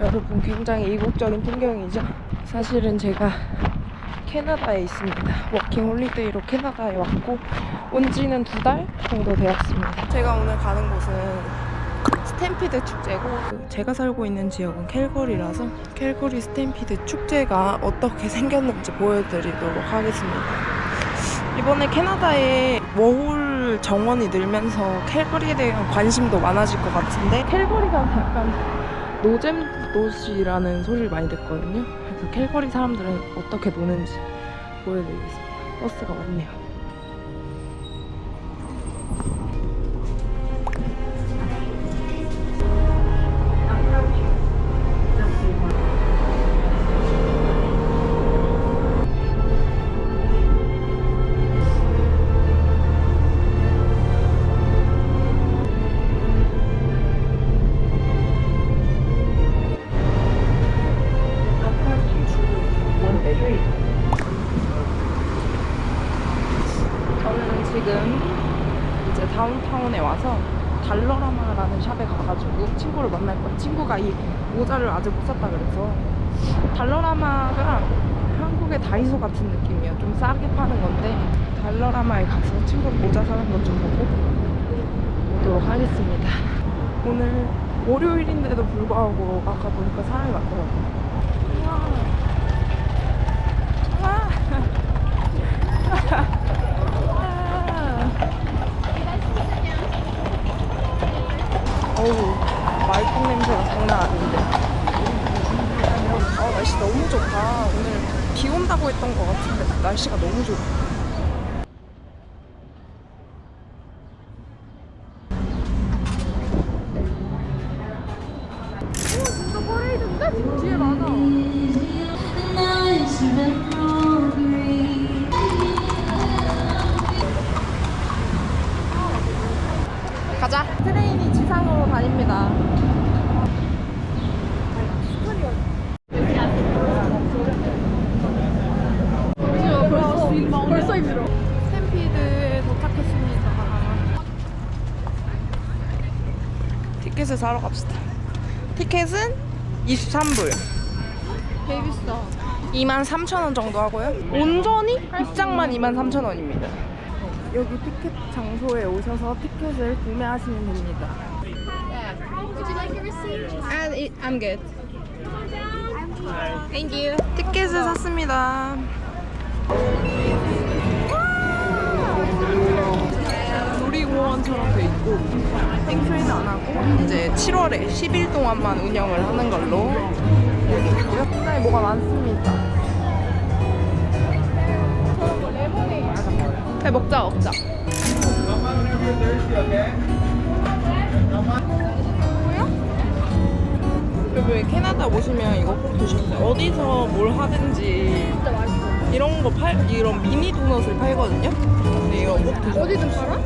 여러분 굉장히 이국적인 풍경이죠. 사실은 제가 캐나다에 있습니다. 워킹 홀리데이로 캐나다에 왔고 온 지는 두 달 정도 되었습니다. 제가 오늘 가는 곳은 스탬피드 축제고 그 제가 살고 있는 지역은 캘거리라서 캘거리 스탬피드 축제가 어떻게 생겼는지 보여드리도록 하겠습니다. 이번에 캐나다에 워홀 정원이 늘면서 캘거리에 대한 관심도 많아질 것 같은데 캘거리가 약간 노잼 도시라는 소리를 많이 듣거든요. 그래서 캘거리 사람들은 어떻게 노는지 보여드리겠습니다. 버스가 왔네요. 이 모자를 아직 못 샀다 그래서 달러라마가 한국의 다이소 같은 느낌이에요. 좀 싸게 파는 건데 달러라마에 가서 친구 모자 사는 것 좀 보고 오도록 하겠습니다. 오늘 월요일인데도 불구하고 아까 보니까 사람이 많더라고요. 어우 장난 아닌데 아 날씨 너무 좋다 오늘 비 온다고 했던 것 같은데 날씨가 너무 좋아 가자. 트레인이 지상으로 다닙니다. 사러 갑시다. 티켓은 23불. 되게 비싸. 23,000원 정도 하고요. 온전히 입장만 23,000원입니다. 여기 티켓 장소에 오셔서 티켓을 구매하시면 됩니다. Would you like a receipt? And it, I'm good. Thank you. 티켓을 샀습니다. 놀이공원처럼 돼 있고 땡큐인 안 하고 이제 7월에 10일 동안만 운영을 하는 걸로 되어 있고요. 굉장히 뭐가 많습니다. 네, 먹자 먹자. 여러분 캐나다 오시면 이거 꼭 드셔보세요. 어디서 뭘 하든지. 이런 거 팔, 이런 미니 도넛을 팔거든요. 근데 이거 꼭 드셔. 어디든 팔아?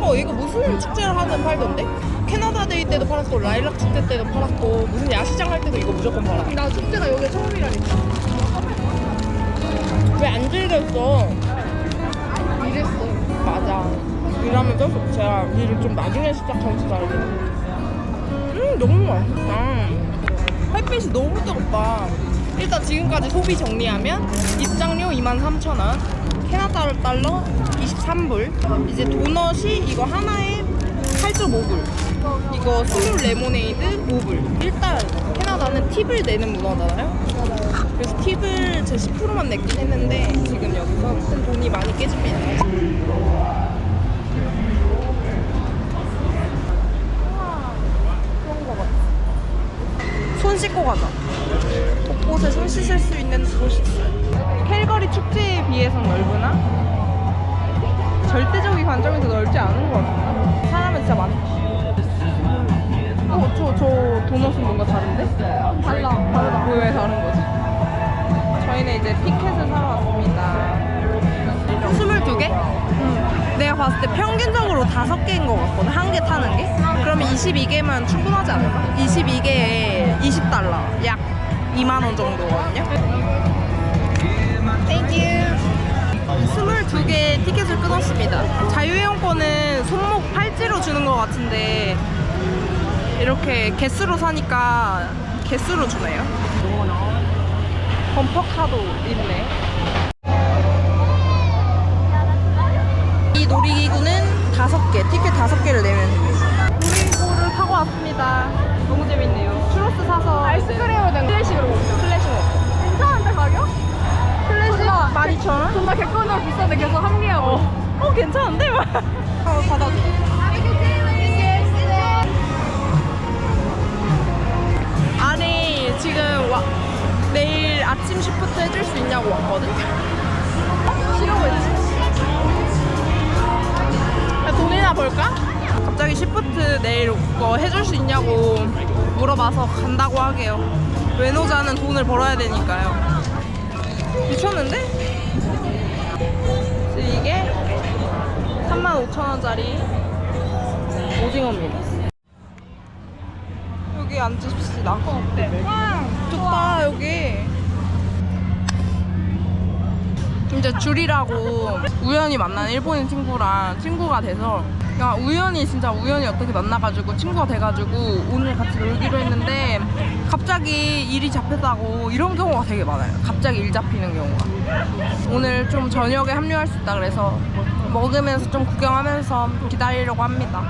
어 이거 무슨 축제를 하든 팔던데? 캐나다 데이 때도 팔았고 라일락 축제 때도 팔았고 무슨 야시장 할 때도 이거 무조건 팔아. 나 축제가 여기 처음이라니까. 왜 안 즐겼어? 이랬어. 맞아. 일하면 없어. 제가 일을 좀 나중에 시작하면 진짜 알겠어. 음 너무 맛있다. 햇빛이 너무 뜨겁다. 일단 지금까지 소비 정리하면 입장료 23,000원, 캐나다 달러 23불, 이제 도넛이 이거 하나에 8.5불, 이거 스몰 레모네이드 5불. 일단 캐나다는 팁을 내는 문화잖아요. 그래서 팁을 제 10%만 냈긴 했는데 지금 여기서 돈이 많이 깨집니다. 손 씻고 가자. 곳곳에 손 씻을 수 있는 곳이 있어요. 캘거리 축제에 비해선 넓으나 절대적인 관점에서 넓지 않은 것 같아. 사람은 진짜 많다. 어, 저, 저 도넛은 뭔가 다른데? 달라. 다르다. 왜 다른 거지? 저희는 이제 티켓을 사러 왔습니다. 22개? 응. 내가 봤을 때 평균적으로 5개인 것 같거든. 한 개 타는 게. 그러면 22개면 충분하지 않을까? 22개에 20달러. 약 2만원 정도거든요. 땡큐. 22개 티켓을 끊었습니다. 자유이용권은 손목 팔찌로 주는 것 같은데 이렇게 개수로 사니까 개수로 주네요. 범퍼카도 있네. 이 놀이기구는 다섯 개, 티켓 다섯 개를 내면 됩니다. 놀이기구를 타고 왔습니다. 너무 재밌네요. 추로스 사서 아이스크림을 낸 클래식으로 먹자. 12,000원? 존나 객관적으로 비싼데 계속 합리하고. 어, 괜찮은데? 하고 받아줘. 아니, 지금 와, 내일 아침 시프트 해줄 수 있냐고 왔거든? 싫어고 했지. 돈이나 벌까? 갑자기 시프트 내일 거 해줄 수 있냐고 물어봐서 간다고 하게요. 외노자는 돈을 벌어야 되니까요. 미쳤는데? 이게 35,000원짜리 오징어입니다. 여기 앉읍시다. 어때? 와, 좋다, 여기. 이제 줄이라고 우연히 만난 일본인 친구랑 친구가 돼서 야 우연히 진짜 우연히 어떻게 만나가지고 친구가 돼가지고 오늘 같이 놀기로 했는데 갑자기 일이 잡혔다고 이런 경우가 되게 많아요. 갑자기 일 잡히는 경우가. 오늘 좀 저녁에 합류할 수 있다 그래서 먹으면서 좀 구경하면서 기다리려고 합니다.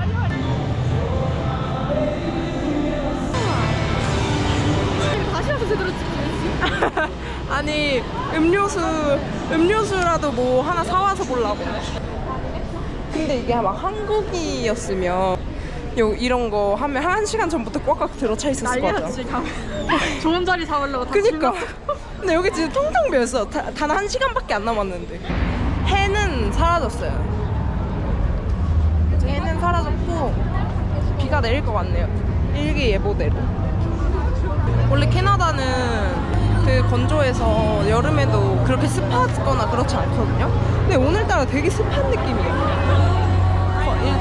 다시 와서 제대로 찍지. 아니 음료수 음료수라도 뭐 하나 사와서 보려고 근데 이게 막 한국이었으면 요 이런 거 하면 한 시간 전부터 꽉꽉 들어차 있었을 것 같아 난리났지. 가면. 좋은 자리 잡으려고 다 그니까. 근데 여기 진짜 텅텅 비었어. 단 한 시간밖에 안 남았는데. 해는 사라졌어요. 해는 사라졌고 비가 내릴 것 같네요. 일기 예보대로. 원래 캐나다는 그 건조해서 여름에도 그렇게 습하거나 그렇지 않거든요. 근데 오늘따라 되게 습한 느낌이에요. 어,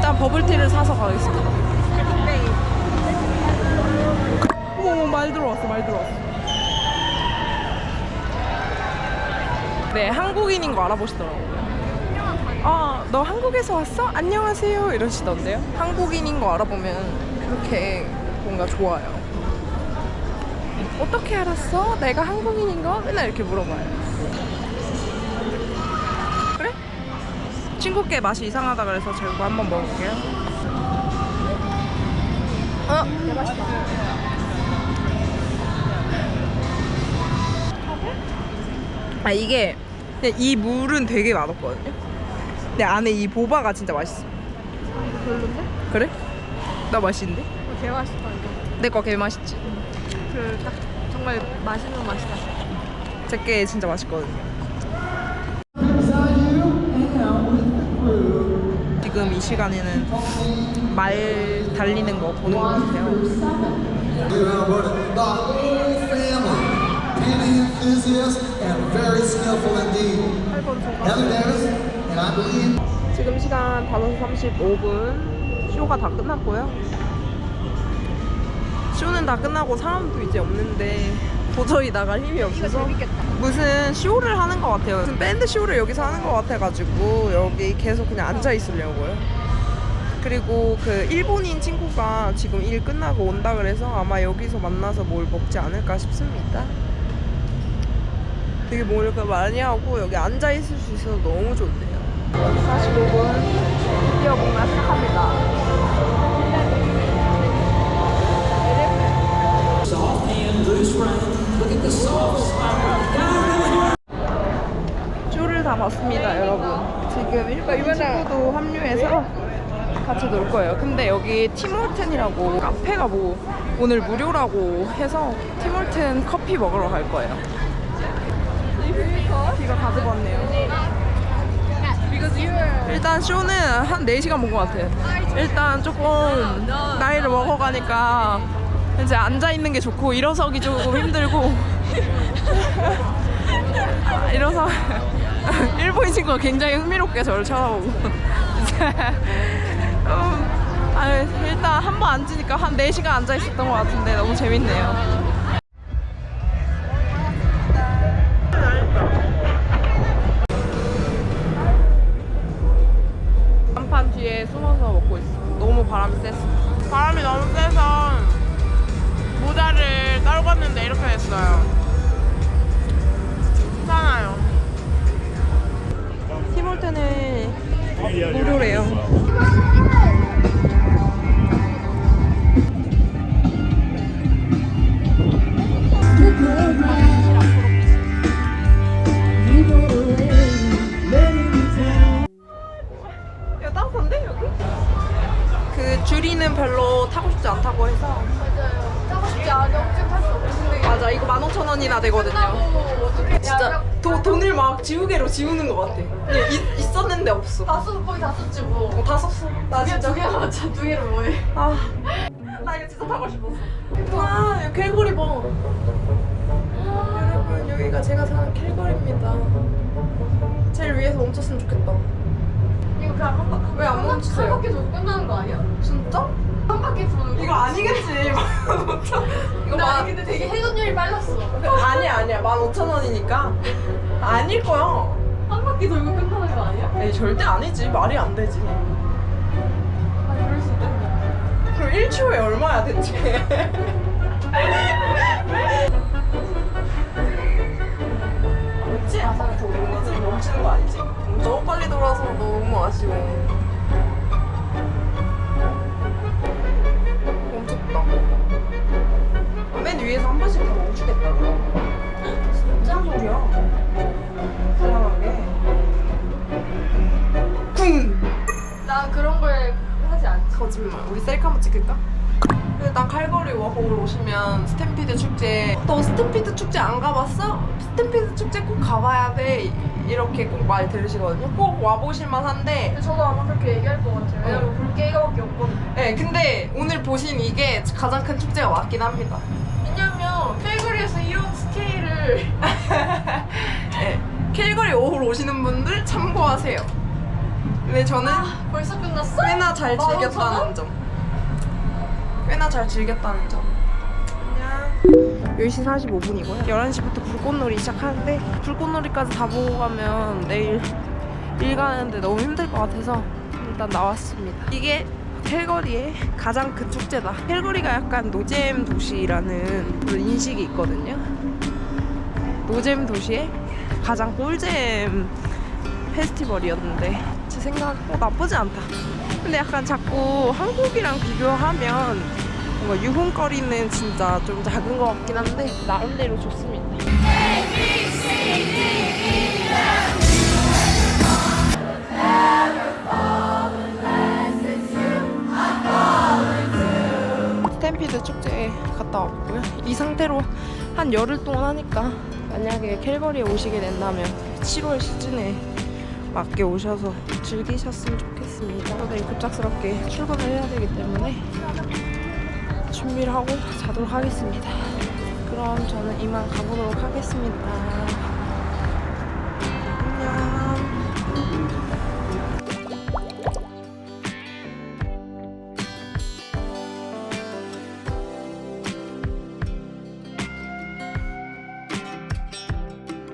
일단 버블티를 사서 가겠습니다 어머 말 들어왔어 말 들어왔어 네, 한국인인 거 알아보시더라고요. 아, 너 한국에서 왔어? 안녕하세요. 이러시던데요. 한국인인 거 알아보면 그렇게 뭔가 좋아요. 어떻게 알았어? 내가 한국인인 거? 맨날 이렇게 물어봐요. 친구께 맛이 이상하다 그래서 제가 한번 먹을게요. 어? 아 이게 이 물은 되게 맛없거든요. 근데 안에 이 보바가 진짜 맛있어. 별론데? 그래? 나 맛있는데? 어, 개 맛있다 이거. 내거 개 맛있지. 그 딱 정말 맛있는 맛이다. 제게 진짜 맛있거든요. 지금 이 시간에는 말 달리는 거 보는 것 같아요. But the whole family, many enthusiasts and very skillful indeed. Heather Davis, and I believe 지금 시간 5시 35분 쇼가 다 끝났고요 쇼는 다 끝나고 사람도 이제 없는데 도저히 나갈 힘이 없어서. 무슨 쇼를 하는 것 같아요. 무슨 밴드 쇼를 여기서 하는 것 같아가지고 여기 계속 그냥 앉아 있으려고요. 그리고 그 일본인 친구가 지금 일 끝나고 온다 그래서 아마 여기서 만나서 뭘 먹지 않을까 싶습니다. 되게 뭘 많이 하고 여기 앉아 있을 수 있어서 너무 좋네요. 45분 쇼를 다 봤습니다, 여러분. 지금 일본 친구도 합류해서 같이 놀 거예요. 근데 여기 티몰튼이라고 카페가 뭐 오늘 무료라고 해서 티몰튼 커피 먹으러 갈 거예요. 비가 가지고 왔네요. 일단 쇼는 한 4시간 본 것 같아요. 일단 조금 나이를 먹어가니까 이제 앉아있는 게 좋고 일어서기 조금 힘들고 아, 일어서 일본인 친구가 굉장히 흥미롭게 저를 쳐다보고 음, 아, 일단 한 번 앉으니까 한 4시간 앉아 있었던 것 같은데 너무 재밌네요. 간판 뒤에 숨어서 먹고 있어. 너무 바람이 셌어. 바람이 너무 세서 모자를 떨고 있어요. 괜찮아요. 티몰트는 무료래요. 지우는 것 같아 있, 있었는데 없어 다 썼, 거의 다 썼지 뭐. 어, 다 썼어 나 진짜 두 개가 맞아. 두 개를 뭐해? 아, 나 이거 진짜 타고 싶었어. 와, 여기 캘거리 봐. 여러분, 여기가 제가 사는 캘거리입니다. 제일 위에서 멈췄으면 좋겠다. 이거 그냥 한 바, 왜안 멈추세요? 한 바퀴 돌고 끝나는 거 아니야? 진짜? 한 바퀴 돌고. 이거 아니겠지. 이거 근데 만 아니 근데 되게 회전율이 빨랐어. 아니야, 아니야. 15,000원이니까. 아닐 거야. 한 바퀴 돌고 끝나는 거 아니야? 에이, 절대 아니지. 말이 안 되지. 아 그럴 수 있겠네. 그럼 1초에 얼마야, 대체? 그치? 아까 도는 거지? 멈추는 거 아니지? 너무 빨리 돌아서 너무 아쉬워. 찍을까? 일단 칼거리 워홀 오시면 스탬피드 축제 너 스탬피드 축제 안 가봤어? 스탬피드 축제 꼭 가봐야 돼 이렇게 꼭 많이 들으시거든요 꼭 와보실만 한데 근데 저도 아마 그렇게 얘기할 것 같아요. 왜냐면 볼 게 이거밖에 없거든요. 네, 근데 오늘 보신 이게 가장 큰 축제가 맞긴 합니다 왜냐면 캘거리에서 이런 스케일을 네, 캘거리 워홀 오시는 분들 참고하세요 근데 저는 벌써 끝났어? 꽤나 잘 15,000원? 즐겼다는 점 꽤나 잘 즐겼다는 점. 안녕 10시 45분이고요. 11시부터 불꽃놀이 시작하는데 불꽃놀이까지 다 보고 가면 내일 일 가는데 너무 힘들 것 같아서 일단 나왔습니다. 이게 캘거리의 가장 큰 축제다. 캘거리가 약간 노잼 도시라는 그런 인식이 있거든요. 노잼 도시의 가장 꿀잼 페스티벌이었는데 제 생각 어, 나쁘지 않다. 근데 약간 자꾸 한국이랑 비교하면 뭔가 유흥거리는 진짜 좀 작은 것 같긴 한데 나름대로 좋습니다. 스탬피드 축제에 갔다 왔고요. 이 상태로 한 열흘 동안 하니까 만약에 캘거리에 오시게 된다면 7월 시즌에 맞게 오셔서 즐기셨으면 좋겠습니다. 저도 급작스럽게 출근을 해야 되기 때문에 준비를 하고 자도록 하겠습니다. 그럼 저는 이만 가보도록 하겠습니다. 안녕.